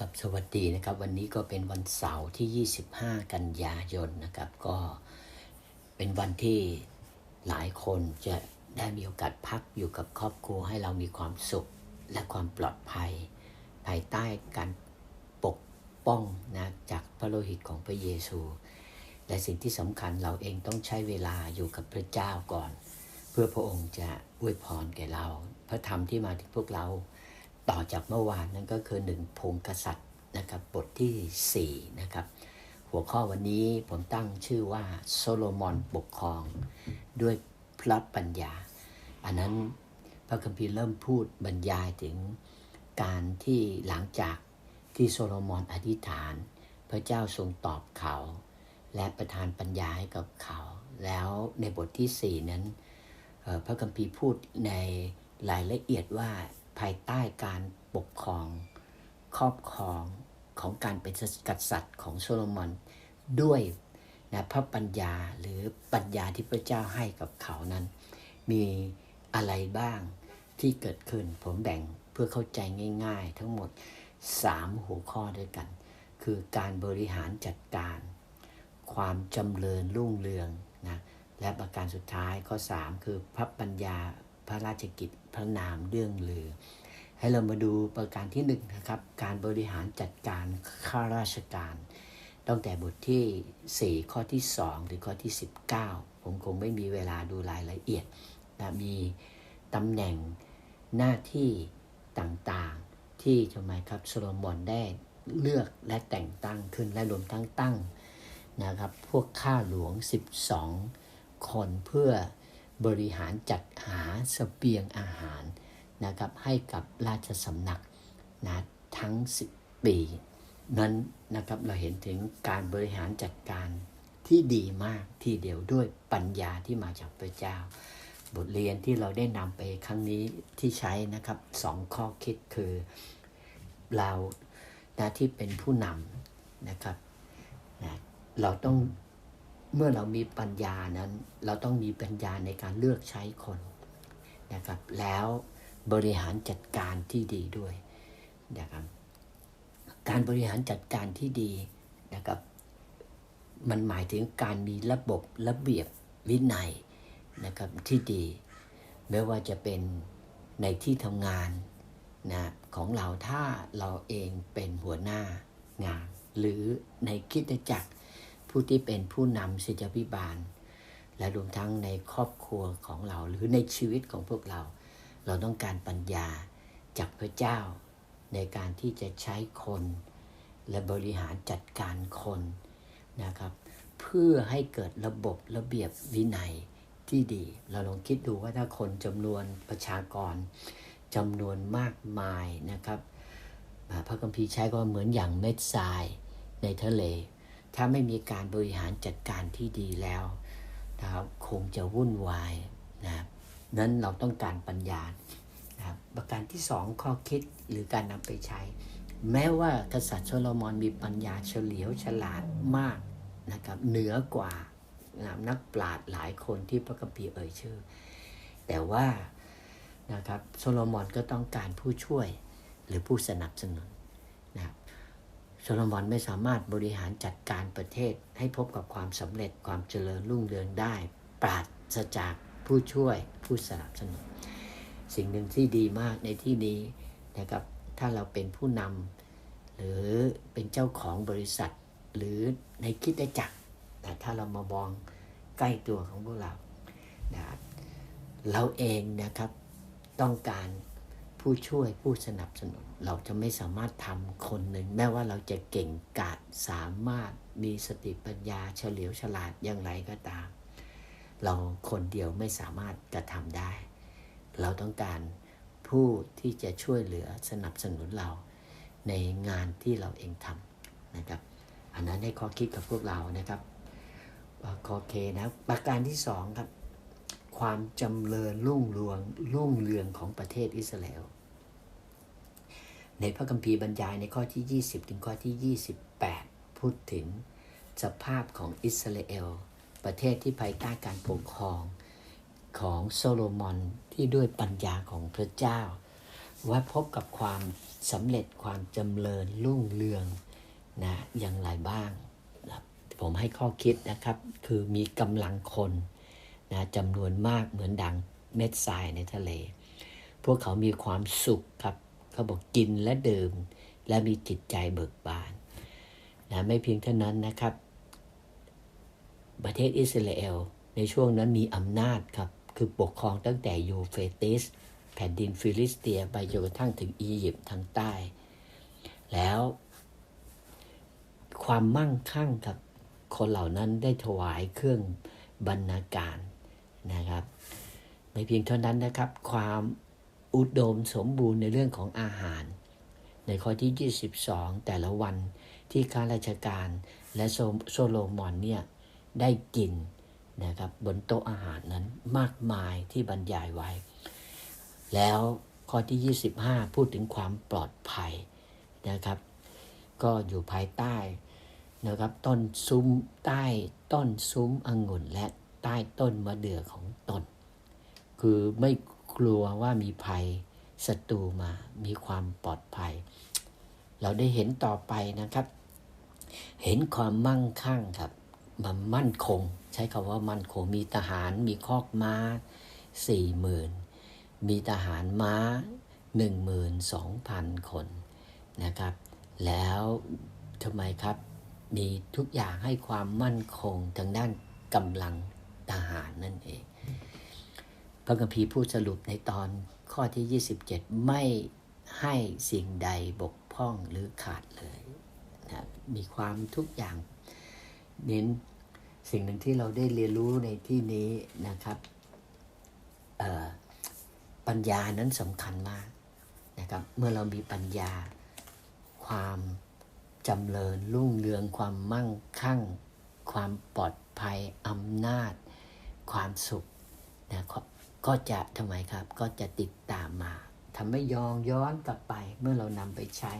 ครับสวัสดีนะครับวันนี้ก็เป็นวันเสาร์ที่ 25 กันยายนนะครับ ก็เป็นวันที่หลายคนจะได้มีโอกาสพักอยู่กับครอบครัวให้เรามีความสุขและความปลอดภัย ภายใต้การปกป้องนะจากพระโลหิตของพระเยซู และสิ่งที่สำคัญเราเองต้องใช้เวลาอยู่กับพระเจ้าก่อน เพื่อพระองค์จะอวยพรแก่เรา พระธรรมที่มาถึงพวกเรา ต่อจากเมื่อวานนั่นก็คือหนึ่งพงกษัตริย์นะครับบทที่4นะครับหัวข้อวันนี้ผมตั้งชื่อว่าโซโลมอนปกครอง ด้วยพระปัญญา อันนั้นพระคัมภีร์เริ่มพูดบรรยายถึงการที่หลังจากที่โซโลมอนอธิษฐาน พระเจ้าทรงตอบเขา และประทานปัญญาให้กับเขา แล้วในบทที่ 4 นั้นพระคัมภีร์พูดในรายละเอียดว่า ภายใต้การปกครองครอบครองของการเป็นกษัตริย์ของโซโลมอนด้วยนะพระปัญญาหรือปัญญาที่พระเจ้าให้กับเขานั้น มีอะไรบ้างที่เกิดขึ้น ผมแบ่งเพื่อเข้าใจง่าย ๆ ทั้งหมด 3 หัวข้อด้วยกัน คือการบริหารจัดการ ความจำเริญรุ่งเรืองนะและประการสุดท้ายข้อ 3 คือพระปัญญา พระราชกิจพระนามเรื่องลือ ให้เรามาดูประการที่1นงนะครับ การบริหารจัดการข้าราชการ ตั้งแต่บทที่ 4 ข้อที่2หรือข้อที่ 19 ผมคงไม่มีเวลาดูรายละเอียดนะมีตำแหน่งหน้าที่ต่างๆที่ทำไมครับโซโลมอนได้เลือกและแต่งตั้งขึ้นและรวมทั้งตั้งนะครับ พวกข้าหลวง 12 คนเพื่อ บริหารจัดหาสเสบียงอาหารนะครับให้กับราชสำนักนะทั้ง 10 ปี นั้นนะครับเราเห็นถึงการบริหารจัดการที่ดีมากทีเดียวด้วยปัญญาที่มาจากพระเจ้า บทเรียนที่เราได้นำไปครั้งนี้ที่ใช้นะครับสองข้อคิดคือเรานะที่เป็นผู้นำนะครับนะเราต้อง เมื่อเรามีปัญญานั้น เราต้องมีปัญญาในการเลือกใช้คนนะครับ แล้วบริหารจัดการที่ดีด้วยนะครับการบริหารจัดการที่ดีนะครับ มันหมายถึงการมีระบบระเบียบวินัยนะครับที่ดี ไม่ว่าจะเป็นในที่ทำงานนะของเราถ้าเราเองเป็นหัวหน้างาน หรือในคิดจักร ผู้ที่เป็นผู้นำศิษยพิบาล และรวมทั้งในครอบครัวของเราหรือในชีวิตของพวกเรา เราต้องการปัญญาจากพระเจ้า ในการที่จะใช้คน และบริหารจัดการคนนะครับ เพื่อให้เกิดระบบระเบียบวินัยที่ดี เราลองคิดดูว่าถ้าคนจำนวนประชากรจำนวนมากมายนะครับพระคัมภีร์ใช้ก็เหมือนอย่างเม็ดทรายในทะเล ถ้าไม่มีการบริหารจัดการที่ดีแล้วนะครับคงจะวุ่นวายนะครับนั้นเราต้องการปัญญานะครับประการที่สองข้อคิดหรือการนำไปใช้ แม้ว่ากษัตริย์โซโลมอนมีปัญญาเฉลียวฉลาดมากนะครับเหนือกว่านะครับนักปราชญ์หลายคนที่พระคัมภีเอ่ยชื่อ แต่ว่านะครับโซโลมอนก็ต้องการผู้ช่วยหรือผู้สนับสนุน โซโลมอนไม่สามารถบริหารจัดการประเทศให้พบกับความสำเร็จความเจริญรุ่งเรืองได้ ปราศจากผู้ช่วยผู้สนับสนุน สิ่งหนึ่งที่ดีมากในที่นี้นะครับถ้าเราเป็นผู้นำหรือเป็นเจ้าของบริษัท หรือในคิดจักรแต่ถ้าเรามามองใกล้ตัวของพวกเรานะครับเราเองนะครับต้องการ ผู้ช่วยผู้สนับสนุน เราจะไม่สามารถทำคนหนึ่ง แม้ว่าเราจะเก่งกาจสามารถมีสติปัญญาเฉลียวฉลาดอย่างไรก็ตาม เราคนเดียวไม่สามารถกระทำได้ เราต้องการผู้ที่จะช่วยเหลือสนับสนุนเราในงานที่เราเองทำนะครับ อันนั้นให้ข้อคิดกับพวกเรานะครับโอเคนะประการที่สองครับ ความจำเริญรุ่งเรืองรุ่งเรืองของประเทศอิสราเอลในพระคัมภีร์บรรยายในข้อที่ 20 ถึงข้อที่ 28 พูดถึงสภาพของอิสราเอล ประเทศที่ภายใต้การปกครองของโซโลมอนที่ด้วยปัญญาของพระเจ้า ว่าพบกับความสำเร็จความจำเริญรุ่งเรืองนะอย่างไรบ้าง ผมให้ข้อคิดนะครับ คือมีกำลังคน นะจำนวนมากเหมือนดังเม็ดทรายในทะเล พวกเขามีความสุขครับเขาบอกกินและดื่ม และมีจิตใจเบิกบานนะไม่เพียงเท่านั้นนะครับ ประเทศอิสราเอลในช่วงนั้นมีอำนาจครับ คือปกครองตั้งแต่ยูเฟติส แผ่นดินฟิลิสเตียไปจนกระทั่งถึงอียิปต์ทางใต้ แล้ว ความมั่งคั่งกับ คนเหล่านั้นได้ถวายเครื่องบรรณาการ นะครับ ไม่เพียงเท่านั้นนะครับ ความอุดมสมบูรณ์ในเรื่องของอาหาร ในข้อที่ 22 แต่ละวันที่ข้าราชการและโซโซโลมอนเนี่ยได้กินนะครับบนโต๊ะอาหารนั้นมากมายที่บรรยายไว้ แล้วข้อที่ 25 พูดถึงความปลอดภัยนะครับ ก็อยู่ภายใต้นะครับต้นซุ้มใต้ต้นซุ้มองุ่นและ ใต้ต้นมะเดื่อของตน คือไม่กลัวว่ามีภัยศัตรูมามีความปลอดภัย เราได้เห็นต่อไปนะครับ เห็นความมั่งคั่งครับมันมั่นคง ใช้คำว่ามั่นคงมีทหารมีคอกม้าสี่หมื่นมีทหารม้าหนึ่งหมื่นสองพันคนนะครับ แล้วทำไมครับ มีทุกอย่างให้ความมั่นคงทางด้านกำลัง ทหารนั่นเอง พระคัมภีพูดสรุปในตอนข้อที่ 27 ไม่ให้สิ่งใดบกพร่องหรือขาดเลยนะมีความทุกอย่างเน้นสิ่งหนึ่งที่เราได้เรียนรู้ในที่นี้นะครับปัญญานั้นสำคัญมากนะครับ เมื่อเรามีปัญญาความจำเริญรุ่งเรืองความมั่งคั่ง ความปลอดภัยอำนาจ ความสุขนะก็จะทำไมครับ ก็จะติดตามมาทำให้ยองย้อนกลับไปเมื่อเรานำไปใช้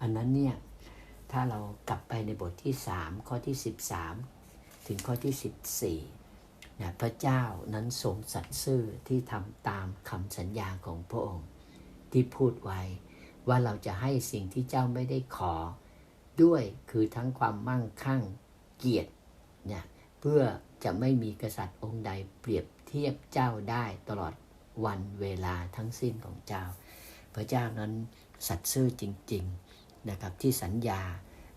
อันนั้นเนี่ยถ้าเรากลับไปในบทที่ 3 ข้อที่ 13 ถึงข้อที่ 14นะพระเจ้านั้นทรงสัตย์ซื่อที่ทำตามคำสัญญาของพระองค์ ที่พูดไว้ว่าเราจะให้สิ่งที่เจ้าไม่ได้ขอ ด้วยคือทั้งความมั่งคั่งเกียรติเนี่ยเพื่อ จะไม่มีกษัตริย์องค์ใดเปรียบเทียบเจ้าได้ตลอดวันเวลาทั้งสิ้นของเจ้า พระเจ้านั้นสัตย์ซื่อจริง ๆนะครับที่สัญญา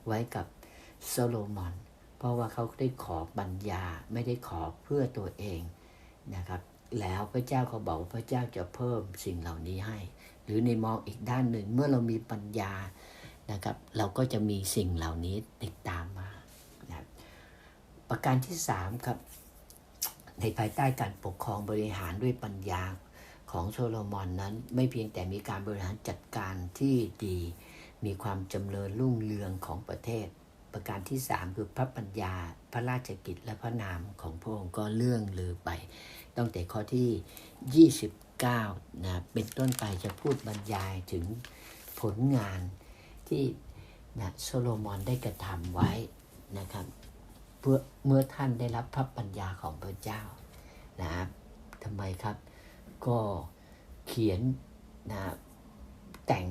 ไว้กับโซโลมอน เพราะว่าเขาได้ขอบัญญาไม่ได้ขอเพื่อตัวเองนะครับ แล้วพระเจ้าเขาบอกพระเจ้าจะเพิ่มสิ่งเหล่านี้ให้ หรือในมองอีกด้านหนึ่งเมื่อเรามีปัญญานะครับ เราก็จะมีสิ่งเหล่านี้ติดตาม ประการที่ 3 ครับ ในภายใต้การปกครองบริหารด้วยปัญญาของโซโลมอนนั้น ไม่เพียงแต่มีการบริหารจัดการที่ดี มีความจำเริญรุ่งเรืองของประเทศ ประการที่ 3 คือพระปัญญา พระราชกิจและพระนามของพระองค์ก็เลื่องลือไป ตั้งแต่ข้อที่ 29นะเป็นต้นไปจะพูดบรรยายถึงผลงานที่นะโซโลมอนได้กระทำไว้นะครับ พื่อเมื่อท่านได้รับพระปัญญาของพระเจ้านะครับทำไมครับ ก็เขียนนะแต่ง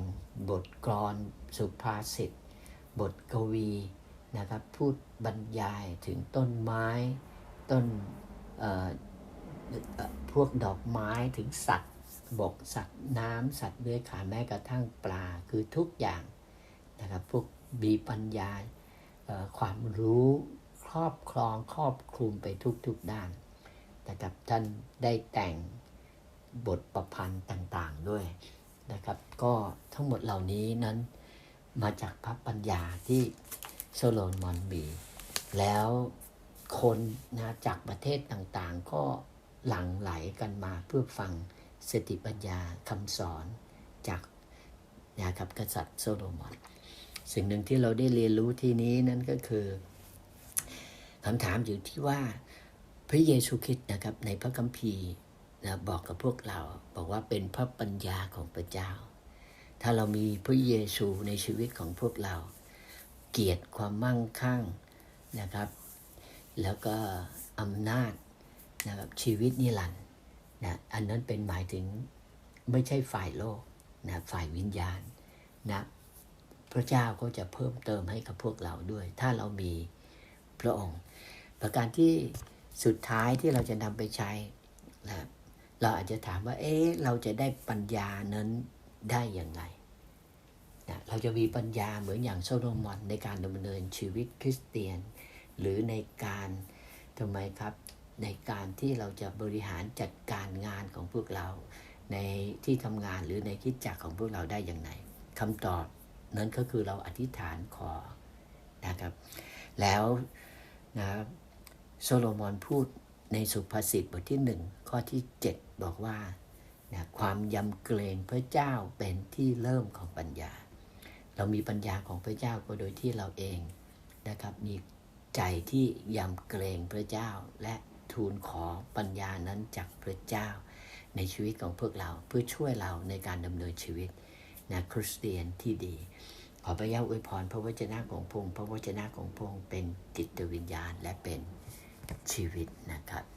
บทกลอนสุภาษิตบทกวีนะครับพูดบรรยายถึงต้นไม้ต้นพวกดอกไม้ถึงสัตว์บกสัตว์น้ำสัตว์เลื้อยคลานแม้กระทั่งปลาคือทุกอย่างนะครับพวกมีปัญญาความรู้ ครอบครองครอบคลุมไปทุกๆด้านนะครับท่านได้แต่งบทประพันธ์ต่างๆด้วยนะครับ ก็ทั้งหมดเหล่านี้นั้นมาจากพระปัญญาที่โซโลมอนมี แล้วคนนะจากประเทศต่างๆ ก็หลั่งไหลกันมาเพื่อฟังสติปัญญาคำสอนจากนะครับกษัตริย์โซโลมอน สิ่งหนึ่งที่เราได้เรียนรู้ที่นี้นั่นก็คือ คำถามอยู่ที่ว่าพระเยซูคริสต์นะครับในพระคัมภีร์นะบอกกับพวกเรา บอกว่าเป็นพระปัญญาของพระเจ้า ถ้าเรามีพระเยซูในชีวิตของพวกเรา เกียรติความมั่งคั่งนะครับ แล้วก็อำนาจนะครับชีวิตนิรันดร์นะอันนั้นเป็นหมายถึงไม่ใช่ฝ่ายโลกนะฝ่ายวิญญาณนะพระเจ้าก็จะเพิ่มเติมให้กับพวกเราด้วย ถ้าเรามีพระองค์ ประการที่สุดท้ายที่เราจะนำไปใช้นะเราอาจจะถามว่า เอ๊ะเราจะได้ปัญญานั้นได้อย่างไรนะเราจะมีปัญญาเหมือนอย่างโซโลมอนในการดำเนินชีวิตคริสเตียน หรือในการทำไมครับในการที่เราจะบริหารจัดการงานของพวกเรา ในที่ทำงานหรือในคิดจักของพวกเราได้อย่างไรคำตอบนั้นก็คือเราอธิษฐานขอนะครับ แล้วนะ โซโลมอนพูดในสุภาษิตบทที่หนึ่งข้อที่ 7 บอกว่านะความยำเกรงพระเจ้าเป็นที่เริ่มของปัญญา เรามีปัญญาของพระเจ้าก็โดยที่เราเองนะครับมีใจที่ยำเกรงพระเจ้าและทูลขอปัญญานั้นจากพระเจ้า ในชีวิตของพวกเราเพื่อช่วยเราในการดำเนินชีวิตนะคริสเตียนที่ดี ขอพระเจ้าอวยพรพระวจนะของพงค์พระวจนะของพงค์เป็นจิตวิญญาณและเป็น ชีวิตนะครับ